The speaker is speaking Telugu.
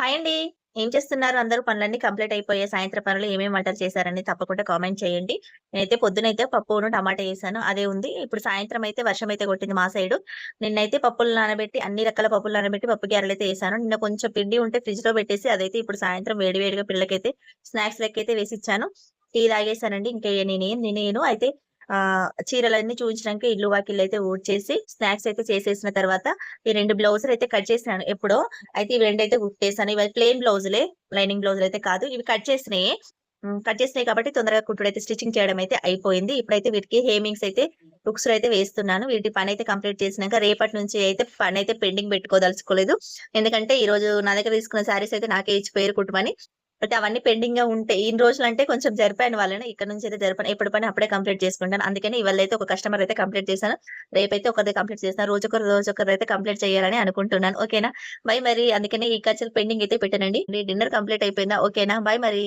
హాయ్ అండి. ఏం చేస్తున్నారు అందరూ? పనులన్నీ కంప్లీట్ అయిపోయే సాయంత్రం పనులు ఏమేమి వంటలు చేశారని తప్పకుండా కామెంట్ చేయండి. నేనైతే పొద్దునైతే పప్పును, టమాటా వేసాను అదే ఉంది. ఇప్పుడు సాయంత్రం అయితే వర్షం అయితే కొట్టింది మా సైడు. నిన్నైతే పప్పులు నానబెట్టి అన్ని రకాల పప్పులు నానబెట్టి పప్పు అరలైతే వేసాను నిన్న కొంచెం పిండి ఉంటే ఫ్రిడ్జ్లో పెట్టేసి అదైతే ఇప్పుడు సాయంత్రం వేడి వేడిగా పిల్లలకైతే స్నాక్స్ లెక్క అయితే వేసి ఇచ్చాను టీ తాగేసానండి. ఇంకా నేనేం నేను అయితే చీరలన్నీ చూపించడానికి ఇల్లు వాకిళ్ళైతే ఊడ్చేసి స్నాక్స్ అయితే చేసేసిన తర్వాత ఈ రెండు బ్లౌజులు అయితే కట్ చేసినాను ఎప్పుడో. అయితే ఇవి రెండు అయితే కుట్టేసాను. ఇవి ప్లెయిన్ బ్లౌజులే. లైనింగ్ బ్లౌజులైతే కాదు. ఇవి కట్ చేసినాయి కట్ చేసినాయి కాబట్టి తొందరగా కుట్టుడైతే స్టిచ్చింగ్ చేయడం అయితే అయిపోయింది. ఇప్పుడైతే వీటికి హేమింగ్స్ అయితే బుక్స్ అయితే వేస్తున్నాను. వీటి పని అయితే కంప్లీట్ చేసినాక రేపటి నుంచి అయితే పని అయితే పెండింగ్ పెట్టుకోదలుచుకోలేదు. ఎందుకంటే ఈ రోజు నా దగ్గర తీసుకున్న శారీస్ అయితే నాకే ఇచ్చిపోయారు కుటుంబాన్ని బట్ అవన్నీ పెండింగ్‌గా ఉంటాయి. ఇన్ని రోజులంటే కొంచెం జరిపాను వాళ్ళని. ఇక్కడ నుంచి అయితే జరిపాను ఎప్పుడు పని అప్పుడే కంప్లీట్ చేసుకుంటాను. అందుకని ఇవాళైతే ఒక కస్టమర్ అయితే కంప్లీట్ చేశాను. రేపైతే ఒకరిది కంప్లీట్ చేస్తాను. రోజొకరు అయితే కంప్లీట్ చేయాలని అనుకుంటున్నాను. ఓకేనా? బై మరి. అందుకని ఈ ఖర్చులు పెండింగ్ అయితే పెట్టానండి. డిన్నర్ కంప్లీట్ అయిపోయిందా? ఓకేనా? బై మరి.